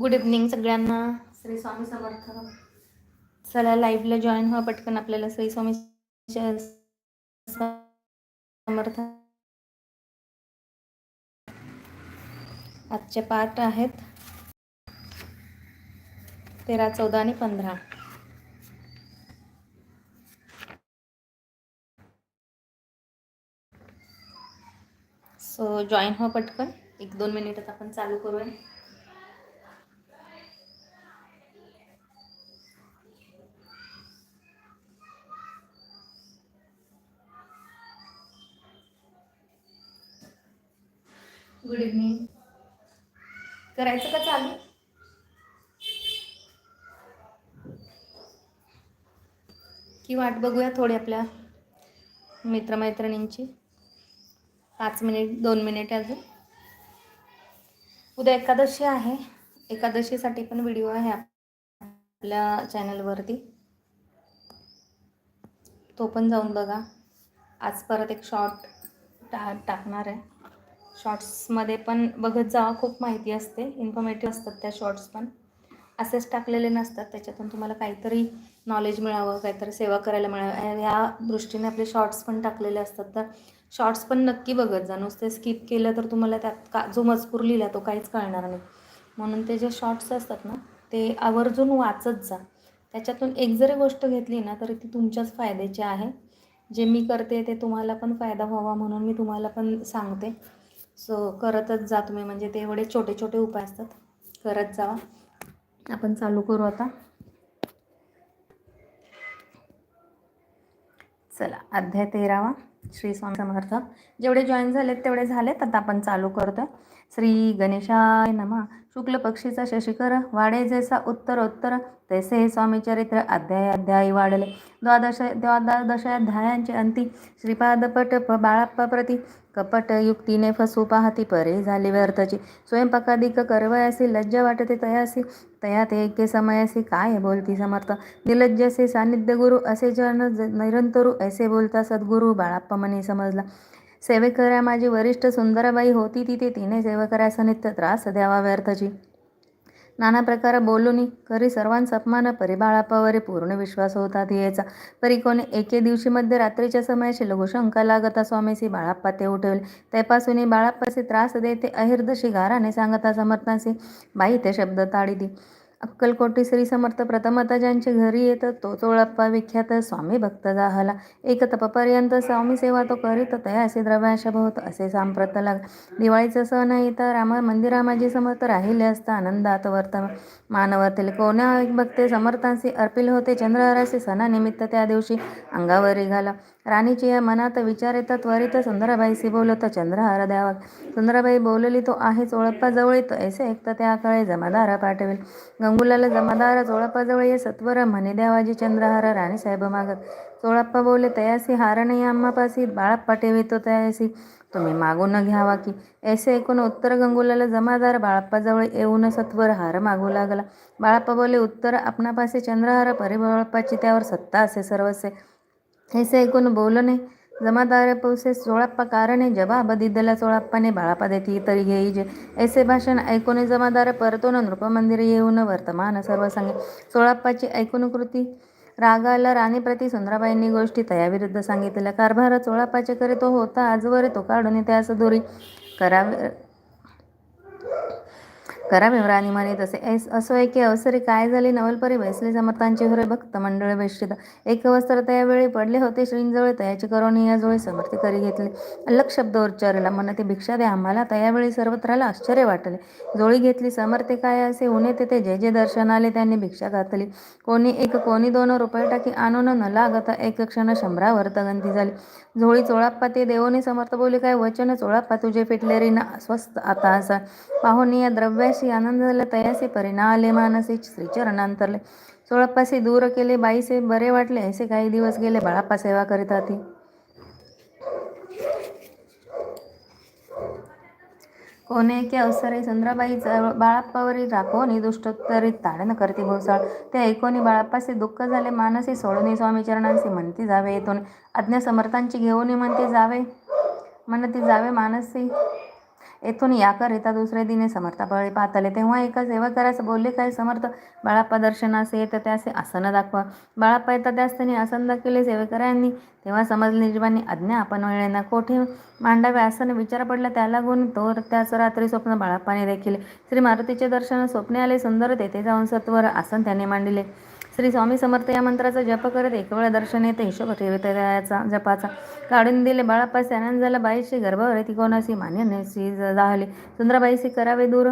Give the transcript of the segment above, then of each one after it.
Good evening सगळ्यांना. श्री स्वामी समर्थ. चला लाईव्हला जॉईन व्हा पटकन आपल्याला श्री स्वामी समर्थ. आजचे पाठ आहेत तेरा चौदा आणि पंधरा. सो जॉईन व्हा पटकन. एक दोन मिनिटात आपण चालू करूया. गुड इव्हनिंग करायचं का चालू? की वाट बघूया थोडी आपल्या मित्रमैत्रिणींची. पाच मिनिट दोन मिनिट अजून. उद्या एकादशी आहे. एकादशीसाठी पण व्हिडिओ आहे आपल्या चॅनलवरती तो पण जाऊन बघा. आज परत एक शॉर्ट टा टाकणार आहे. शॉर्ट्समध्ये पण बघत जावा खूप माहिती असते इन्फॉर्मेटिव्ह असतात त्या शॉर्ट्स पण. असेच टाकलेले नसतात त्याच्यातून तुम्हाला काहीतरी नॉलेज मिळावं काहीतरी सेवा करायला मिळावं. ह्या दृष्टीने आपले शॉर्ट्स पण टाकलेले असतात. तर शॉर्ट्स पण नक्की बघत जा. नुसते स्किप केलं तर तुम्हाला त्यात का जो मजकूर लिहिला तो काहीच कळणार नाही. म्हणून ते जे शॉर्ट्स असतात ना ते आवर्जून वाचत जा. त्याच्यातून एक जरी गोष्ट घेतली ना तरी ती तुमच्याच फायद्याची आहे. जे मी करते ते तुम्हाला पण फायदा व्हावा म्हणून मी तुम्हाला पण सांगते. सो करतच जा तुम्ही. म्हणजे ते एवढे छोटे छोटे उपाय असतात. करत जावा. आपण चालू करू आता. चला अध्याय तेरावा. श्री स्वामी समर्थ. जेवढे जॉईन झालेत तेवढे झालेत. आता आपण चालू करतोय. श्री गणेशाय नमा. शुक्ल पक्षीचा शशिकर वाडे जैसा उत्तरोत्तर. तैसे स्वामी चरित्र अध्याय अध्यायी वाढले. द्वादश द्वादशाध्यायांचे अंती. श्रीपादपट बाळाप्पा प्रती कपट युक्तीने फसू पाहती परे झाली व्यर्थची. स्वयंपाकाधिक करवयासी लज्ज वाटते तयासी. तया ते एके समयासी काय बोलती समर्थ? निलज्जसे सानिध्य गुरु असे जन निरंतरू ऐसे बोलता सद्गुरु बाळाप्पा मनी समजला. सेवेकऱ्या माझी वरिष्ठ सुंदरबाई होती तिथे तिने सेवेकऱ्या नित्य त्रास द्यावा व्यर्थची. नाना प्रकार बोलूनी करी सर्वांचा अपमान परिबाळापावरी पूर्ण विश्वास होता यायचा परी कोणी एके दिवशी मध्य रात्रीच्या समयाशी लघुशंका लागता स्वामीसी बाळाप्पा ते उठवले त्यापासून बाळाप्पासी त्रास देते अहिर्दशी गाराने सांगता समर्थांसी बाई ते शब्द ताडी दी. अक्कलकोटी श्री समर्थ प्रथमता ज्यांचे घरी येतं. तो चोळप्पा विख्यात स्वामी भक्त जाहला एक तपपर्यंत स्वामी सेवा तो करीत तयासी द्रव्याशा भवत असे सांप्रत लाग. दिवाळीचं सण तर राम मंदिरा माझी समर्थ राहिले असता आनंदात वर्त मानवातील कोण्या भक्ते समर्थांशी अर्पिल होते? चंद्रहराशी सणानिमित्त त्या दिवशी अंगावर घाला. राणीची या मनात विचार येता त्वरित सुंदराबाईशी बोलत चंद्रहार द्यावा सुंदराबाई बोलली तो आहे चोळप्पा येतो ऐसे ऐकता त्या काळे जमादार पाठवेल. गंगुलाला जमादार चोळप्पाजवळ ये सत्वर म्हणे द्यावाजी चंद्रहार राणीसाहेब मागत. चोळप्पा बोले तयासी हार नाही आम्हापासी बाळप्पा ठेवितो तयासी. तुम्ही मागून घ्यावा की. ऐसे ऐकून उत्तर गंगुलाला जमादार बाळप्पाजवळ येऊन सत्वर हार मागू लागला. बाळप्पा बोले उत्तर आपणापासे चंद्रहार परिबाळप्पाची त्यावर सत्ता असे सर्वसे. ऐसे ऐकून बोलणे जमादार पौसे सोळाप्पा कारणे जबाब दिदला सोळाप्पाने बाळापा देती तरी घेई जे ऐसे भाषण ऐकून जमादार परतून नृपमंदिर येऊन वर्तमान सर्व सांगे सोळाप्पाची ऐकून कृती रागाला राणीप्रती सुंदराबाईंनी गोष्टी तयाविरुद्ध सांगितल्या. कारभार चोळापाचे करे तो होता आजवर तो काढून त्यास दोरी करावे करा राणी म्हणे तसे. ऐस असो एके अवसरे काय झाले? नवलपरी बैसले समर्थांचे हरे भक्त मंडळ बेश्चित एक वस्त्र त्यावेळी पडले होते श्रींजवळ तयाची करोनी याजवळी समर्थ करी घेतले. अलग शब्द उच्चारला मन ते भिक्षा द्या आम्हाला. तयावेळी सर्वत्राला आश्चर्य वाटले. जोळी घेतली समर्थे काय असे? उणे तेथे जे जे दर्शन आले त्यांनी भिक्षा घातली कोणी एक कोणी दोन रुपये टाकी आणून न लागता एक क्षण शंभरावर तगंती झाली. झोळी चोळाप्पा ते देवोने समर्थ बोले काय वचन चोळाप्पा तुझे फिटले रे ना स्वस्त आता असा. पाहुनी या द्रव्याशी आनंद झाला तयासे परिणा आले मानसी श्रीचरणांतरले चोळप्पाशी दूर केले बाईसे बरे वाटले असे काही दिवस गेले बाळाप्पा सेवा करीत ती कोणे के अवसरे चंद्राबाई बाळाप्पावरी राखोनी दुष्टोत्तरी ताडण करते भोसाळ ते ऐकोनी बाळाप्पाचे दुःख झाले मानसे सोडून स्वामी चरणांचे म्हणते जावे येथून आज्ञा समर्थांची घेऊन म्हणते जावे म्हणते जावे मानसी येथून याकरिता दुसरे दिने समर्थ बळी पातले. तेव्हा एका सेवकरास बोलले काय समर्थ? बाळाप्पा दर्शनास येत त्याचे आसनं दाखवा. बाळाप्पा येतात त्यास त्यांनी आसन दाखवले सेवेकरांनी तेव्हा समजले निर्जीवांनी आज्ञा आपण वेळेना कोठे मांडावे आसन विचार पडला त्याला गुण. तो त्याच रात्री स्वप्न बाळाप्पाने देखील. श्री मारुतीचे दर्शन स्वप्ने आले. सुंदर तेथे जाऊन सत्वर आसन त्याने मांडले. श्री स्वामी समर्थ या मंत्राचा जप करत एक वेळ दर्शन येते. हिशोब ठेवत जपाचा काढून दिले बाळापास आनंद झाला. बाईशी गर्भावर ती कोणाशी मान्य झाली? सुंदराबाईशी करावे दूर.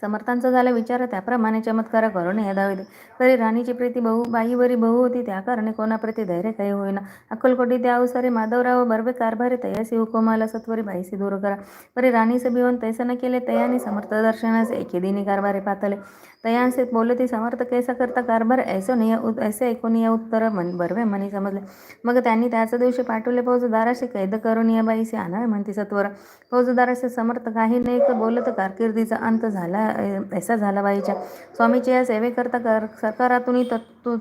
समर्थांचा झाला विचार. त्याप्रमाणे चमत्कार करून यदाविध तरी राणीची प्रीती बहु बाईवरी बहु होती त्या कारणे कोणाप्रती धैर्य काही होईना अक्कलकोटी त्या अवसरे माधवराव बर्वे कारभारी तयासी हुकुमाला सत्वरी बाईसी दूर करा परी राणीचे भिवन तैसे न केले तयानी समर्थ दर्शनाचे एके दिनी कारभारे पातले तयांसे बोलती समर्थ कैसा करता कारभार ऐसो निय ऐसे ऐकून या उत्तर मन बर्वे मनी समजले मग त्यांनी त्याच दिवशी पाठवले फौजदाराशी कैद करून या बाईशी आणावे म्हणती सत्वर फौजदाराशी समर्थ काही नाही तर बोलत कारकिर्दीचा अंत झाला ऐसा झाला बाईच्या स्वामीच्या या सेवेकरता कर सरकारातून तत्व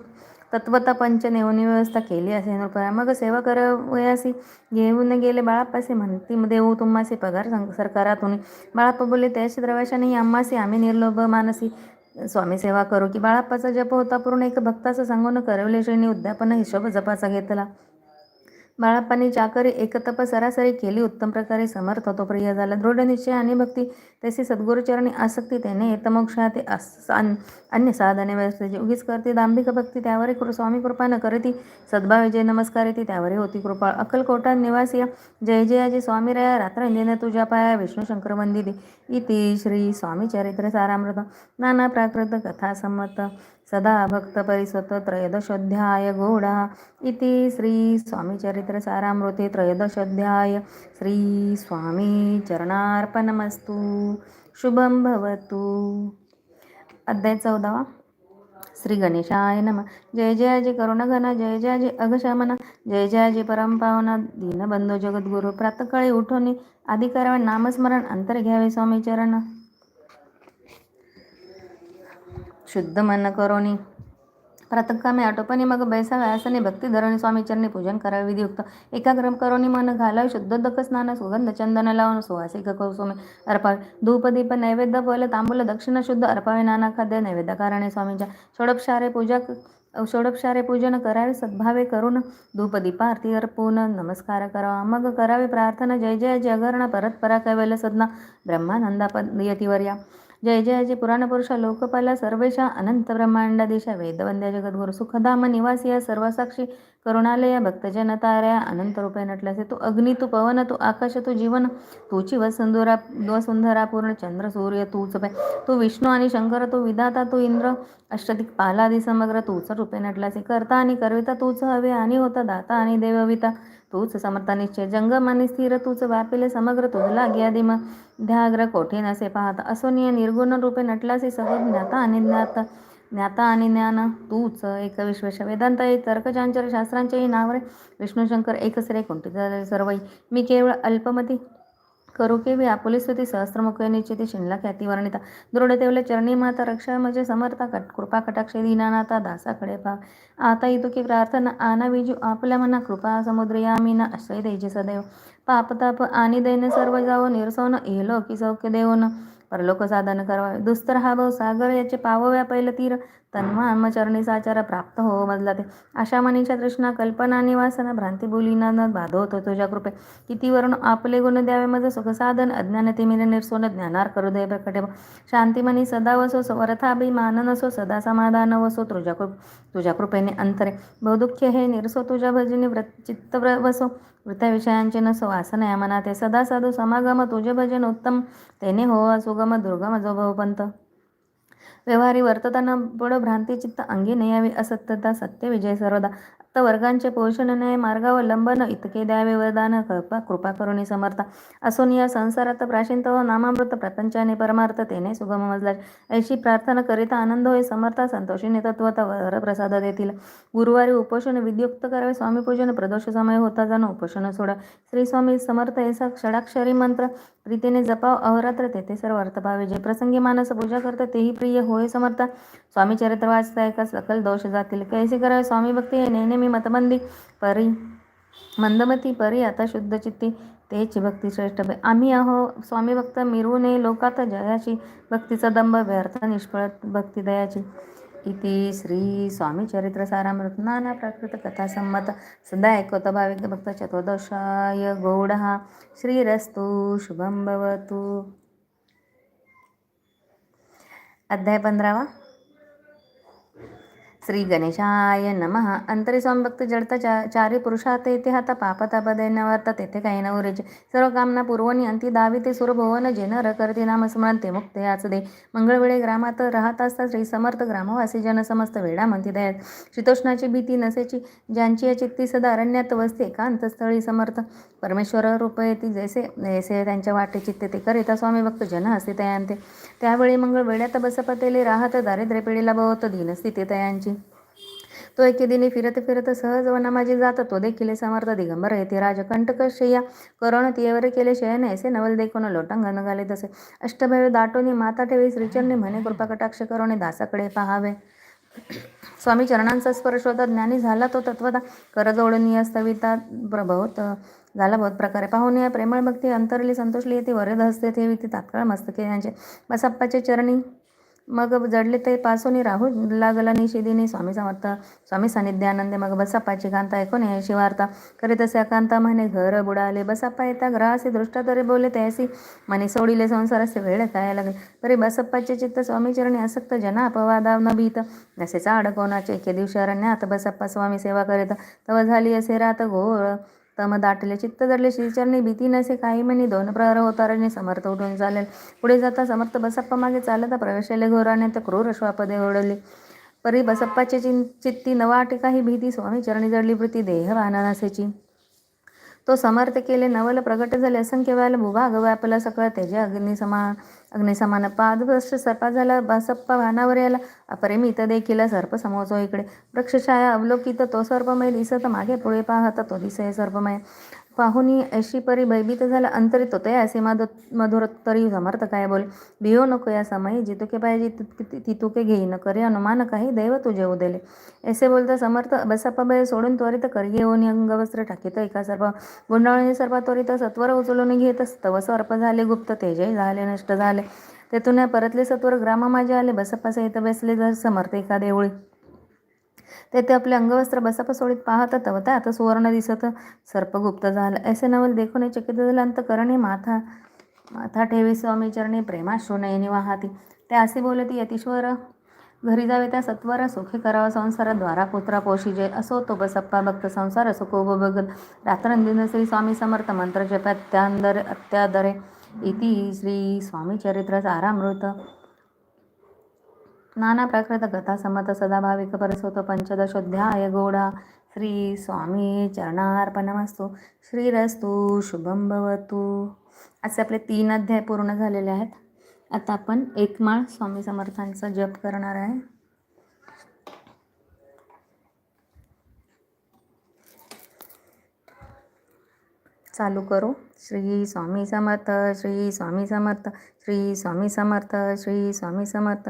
तत्वता पंच नेवणी व्यवस्था केली असे नृपया मग सेवा करवयासी घेऊन गेले बाळापासे म्हणती देऊ तुम्हासी पगार सरकारातून बाळाप्पा बोलले त्याशी द्रव्याशाने आम्हासी आम्ही निर्लोभ मानसी स्वामी सेवा करू की बाळाप्पाचा जप होता पूर्ण एक भक्ताचं सांगून करवले श्रेणी उद्यापन हिशोब जपाचा घेतला. बाळाप्पांनी चाकरी एकतप सरासरी केली. उत्तम प्रकारे समर्थ होतो. प्रिय झाला. दृढ निश्चय आणि भक्ती. तशी सद्गुरुचरणी आसक्ती त्याने येतमोक्षा ते अन्य साधने व्यवस्थेची उगीच करते. दांभिक भक्ती त्यावरही कृ स्वामी कृपा न करती. सद्भावे जय नमस्कार येते त्यावरही होती कृपा. अक्कलकोटात निवासी जय जयाजी स्वामी रया. रात्रंदिने तुझ्या पाया. विष्णू शंकर मंदिरी इति श्री स्वामी चरित्र सारामृत। नाना प्राकृत कथा सदा भक्त परिसत त्रयोदशोध्याय गौडा। इति श्री स्वामी चरित्र सारामृते त्रयोदशोध्याय श्री स्वामी चरणार्पणमस्तु। शुभम भवतु। अध्याय चौदावा। श्री गणेशाय नम। जय जय जय करुणघन जय जय जय अघशमन जय जय जय परमपावन। दीनबंधू जगद्गुरु प्रातकाळी उठून आधी करावे नामस्मरण अंतर घ्यावे स्वामी चरण। शुद्ध मन करोनी। प्रातकामे आटोपणी मग बैसावे आसने भक्ती धरणी स्वामीचरणी पूजन करावे. विधियुक्त. एकाग्रम करोनी मन घालावे. शुद्ध दक स्नान सुगंध चंदन लावून सुवासिक कौसुमे अर्पावे धूप दीप नैवेद्य फल तांबूल दक्षिण शुद्ध अर्पावे. नाना खाद्य नैवेद्य कारणे स्वामींच्या. षोडपशारे पूजा षोडपशारे पूजन करावे. सद्भावे करून धूपदीप आरती अर्पून नमस्कार करावा. मग करावे प्रार्थना. जय जय जगरण परत परा कैवल्य सदना ब्रह्मानंदा यतिवर्या. जय जय जय पुरुष लोकपाला सर्वेशा अनंत ब्रह्मांडादिशा वेदवंद्या जगद्गुरु सुखधाम निवासी सर्वसाक्षी करुणालय भक्तजन ताऱ्या अनंत रूपे नटल्याचे तू अग्नी तू पवन तू आकाश तू जीवन तूची वसुंधरा वसुंधरा पूर्ण चंद्र सूर्य तूच पाय तू विष्णू आणि शंकर तू विधाता तू इंद्र अष्टदिक पालादी समग्र तूच रूपे नटल्याचे करता आणि करविता तूच हवे आणि होता दाता आणि देवविता. तूच समर्थ निश्चय. जंगम आणि स्थिर तूच व्यापिले समग्र तुझला ग्यादिम ध्याग्र कोठे नसे पाहता. असोनिय निर्गुण रूपे नटलासे सह ज्ञाता आणि ज्ञाता. ज्ञाता आणि ज्ञान. तूच एक विश्वेश वेदांत तर्कचांचर शास्त्रांचेही नाव रे. विष्णुशंकर एकच रे कोणते? सर्व मी केवळ अल्पमती. करू केवी आपुली सहस्रमुख निश्चिती शिनला ख्याती वर्णिता. दृढ तेवले चरणी माता रक्षा म्हणजे समर्था कट कृपा कटाक्ष दीनानाथा दासाकडे पा आता की प्रार्थना आना विजू आपल्या मना कृपा समुद्र यामीना आश्रय द्यायचे सदैव. पापताप आणि दैन सर्व जावो निरसोन एलो की सौख्य देवोन. परलोक साधन करावे दुस्तर हा भाऊ सागर याचे पावव्या पहिलं तीर तन्मा साचार प्राप्त हो मजला ते अशा मनीच्या तृष्णा कल्पना निवासना भ्रांती बोलीना न बाधवतो तुझ्या कृपे किती वर्ण आपले गुण द्यावे मज सुख साधन अज्ञान तिमिर निर्सोन ज्ञानार करू दे प्रकटे. शांतिमनी सदा वसो स्वरथाभिमान नसो सदा समाधान वसो तुझ्या कृप तुझ्या कृपेने अंतरे. बहुदुःख हे निरसो तुझ्या भजनी व्रत चित्त वसो. वृत्या विषयांचे नसो वासन या मनाते. सदा साधू समागम तुझे भजन उत्तम. तेने हो सुगम दुर्गम जो भवपंत व्यवहारी वर्तताना पुढं भ्रांतीचित्त अंगी नयावी असत्यता सत्य विजय सर्वदा. वर्गांचे पोषण न्याय मार्गावलंबन इतके द्यावे वरदान कृपा कृपा करुणी समर्था. असून या संसारात प्राचीन व नामामृत प्रपंचाने परमार्थ तेने सुगम मजला. ऐशी प्रार्थना करिता आनंद होय समर्था संतोषी तत्वता वरप्रसाद देतील. गुरुवारी उपोषण विद्युक्त करावे स्वामी पूजन प्रदोष समय होता जाणं उपोषण सोडा. श्री स्वामी समर्थ ऐसा क्षडाक्षरी मंत्र प्रीतीने जपाव अहरात्र तेथे सर्व अर्थभावे जे प्रसंगी मानस पूजा करता तेही प्रिय होय समर्थ. स्वामी चरित्र वाचता एका सकल दोष जातील कैसे करावे? स्वामी भक्ती हे नेहमी मतमंदी परी मंदमती परी आता शुद्ध चित्ती तेची भक्ती श्रेष्ठ भे आम्ही अहो स्वामी भक्त मिरू नये लोकात जयाची भक्तीचा दंभ व्यर्थ निष्फळ भक्ती दयाची. इति श्री स्वामी चरित्र नाना प्राकृत कथा संमत सदा ऐकवत भाविक भक्त चतुर्दशाय गौडः। श्रीरस्तु शुभं भवतु। अध्याय पंधरावा। श्री गणेशाय नमः। अंतरी भक्त जडता चा चारी पुरुषात येथे हाता पापतापदे न वार्ता तेथे काही न उरेचे सर्व कामना पूर्वनी अंती दावी ते सुरभुवन जे न करते नाम स्मरण ते मुक्ते याच दे मंगळवेळे ग्रामात राहत असता श्री समर्थ ग्रामवासी जन समस्त वेडा म्हणती दयात शीतोष्णाची भीती नसेची ज्यांची या चित्ती सदा अरण्यात वसते एकांतस्थळी समर्थ। परमेश्वर रूप येती जैसे जैसे त्यांच्या वाटे चित्ते ते करिता स्वामी भक्त जन असते तयांते त्यावेळी मंगळ वेळ्यात बसपतेले राहत दारिद्र्य पिढीला बहुत दीनस्थिती तयांची। तो एके दिनी फिरत फिरत सहज वनामाजी जात तो देखील समर्थ दिगंबर येथे राजकंटक शय्या करण तियेवर केले शयन ऐसे नवल देखून लोटांगण घाले तसे अष्टभैव दाटोनी माता ठेवी श्रीचरणी म्हणे कृपा कटाक्ष करोने दासाकडे पहावे. स्वामी चरणांचा स्पर्श होता. ज्ञानी झाला तो तत्वता. करजोडणी स्थविता प्रभवत. झाला बहुत प्रकारे. पाहून या प्रेमळ भक्ती अंतरली संतोषली येते. वरद हस्ते ते ती तात्काळ मस्तके यांचे. बसप्पाचे चरणी मग जडले ते पासोनी राहू लागला निशिदिनी स्वामी समर्थ स्वामी सानिध्यानंदे मग बसाप्पाची कांता ऐकून यायची वार्ता करीत असे कांता म्हणे घर बुडाले बसाप्पा येता ग्रहासी दृष्टा तरी बोले त्यासी मनी सोडिले संसारस्य वेळ काय लागले? तरी बसप्पाचे चित्त स्वामीचरणी असक्त जना अपवादा न भीत. नसेचा अडकोनाचे एके दिवशी अरण्यात बसप्पा स्वामी सेवा करीत. तव झाली असे रात घोळ तम दाटले. चित्त जडले श्रीचरणी भीती नसे काही म्हणी दोन प्रहर होतारणे समर्थ उठून चालेल. पुढे जाता समर्थ बसप्पा मागे चालता प्रवेशले घोराने तर क्रूर श्वापदे ओढले. परी बसप्पाची चिं चित्ती नवा काही भीती स्वामी चरणी जडली वृत्ती देह नसेची. तो समर्थ केले नवल प्रगट झाले असंख्य वेळेला भूभाग व्यापला सकळ तेजे अग्निसमान अग्निसमान पादभ्रष्ट सर्पा झाला बसप्पा भानावर याला अपरिमित देखील सर्प समोचो इकडे. वृक्षछाया अवलोकित तो सर्पमय दिसत मागे पुढे पाहत तो दिसे सर्पमय. पाहुनी अशी परी भयभीत झाला अंतरित होते असे माधु तरी समर्थ काय बोल भियो नको या समयी जितुके पाहिजे तितुके घेई न करे अनुमान काही दैव तुझे उदेले. ऐसे बोलता समर्थ बसापा भय सोडून त्वरित करगी घेऊन अंगवस्त्र टाकीत एका सर्व गुंडाळणी सर्व त्वरित सत्वर उचलून घेत असतं सर्प झाले गुप्त तेजय झाले नष्ट झाले. तेथून परतले सत्वर ग्राम माझे आले बसप्पा इथं बसले जर समर्थ एका देवळी तेथे आपले अंगवस्त्र बसापा सोडीत पाहत तवता आता सुवर्ण दिसत सर्पगुप्त झालं. ऐसे नवल देखून चकित झालं अंतकरणे माथा माथा ठेवी स्वामी चरणी प्रेमाश्रू नयनी वाहाती ते असे बोलती यतीश्वर घरी जावे त्या सत्वर सुखी करावा संसार द्वारा पुत्रा पोशी जय असो तो बसप्पा भक्त संसार सुखो उपभगत रात्रंदिन श्री स्वामी समर्थ मंत्र जपात्यांदर अत्यादरे. इति श्री स्वामी चरित्र सारामृत. नाना प्राकृत कथा समत सदाभाविक परसोत पंचदशोध्याय गोडा। श्री स्वामी चरणार्पणमस्तु। श्रीरस्तु शुभम भवतु। असे आपले तीन अध्याय पूर्ण झालेले आहेत. आता आपण एकमाळ स्वामी समर्थांचा जप करणार आहे. चालू करू. श्री स्वामी समर्थ श्री स्वामी समर्थ श्री स्वामी समर्थ श्री स्वामी समर्थ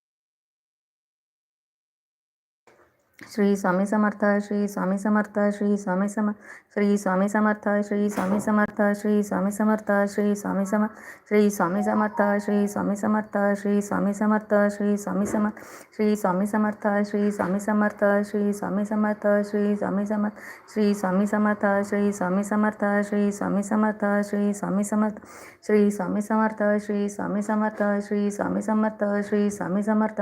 श्री स्वामी समर्थ श्री स्वामी समर्थ श्री स्वामी सम श्री स्वामी समर्थ श्री स्वामी समर्थ श्री स्वामी समर्थ श्री स्वामी सम श्री स्वामी समर्थ श्री स्वामी समर्थ श्री स्वामी समर्थ श्री स्वामी सम श्री स्वामी समर्थ श्री स्वामी समर्थ श्री स्वामी समर्थ श्री स्वामी समर्थ श्री स्वामी समर्थ श्री स्वामी समर्थ श्री स्वामी समर्थ श्री स्वामी समर्थ श्री स्वामी समर्थ श्री स्वामी समर्थ श्री स्वामी समर्थ श्री स्वामी समर्थ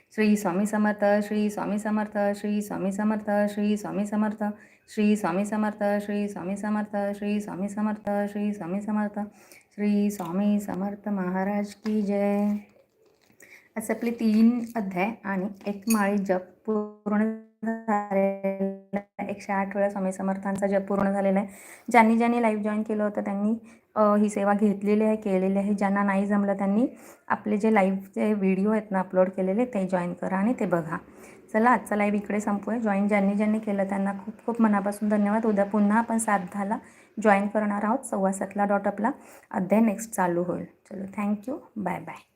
श्री स्वामी समर्थ श्री स्वामी समर्थ श्री स्वामी समर्थ श्री स्वामी समर्थ श्री स्वामी समर्थ श्री स्वामी समर्थ श्री स्वामी समर्थ श्री स्वामी समर्थ श्री स्वामी समर्थ महाराज की जय. असे आपले तीन अध्याय आणि एक माळी जप पूर्ण एकशे आठ वेळा स्वामी समर्थांचा जप पूर्ण झालेला आहे. ज्यांनी ज्यांनी लाईव्ह जॉईन केलं होतं त्यांनी ही सेवा घेतलेली आहे केलेली आहे. ज्यांना नाही जमलं त्यांनी आपले जे लाईव्हचे व्हिडिओ आहेत ना अपलोड केलेले ते जॉईन करा आणि ते बघा. चला आजचा लाईव्ह इकडे संपूया. जॉईन ज्यांनी ज्यांनी केलं त्यांना खूप खूप मनापासून धन्यवाद. उद्या पुन्हा आपण सात दहाला जॉईन करणार आहोत सव्वा सातला डॉट आपला अध्याय नेक्स्ट चालू होईल. चलो थँक्यू बाय बाय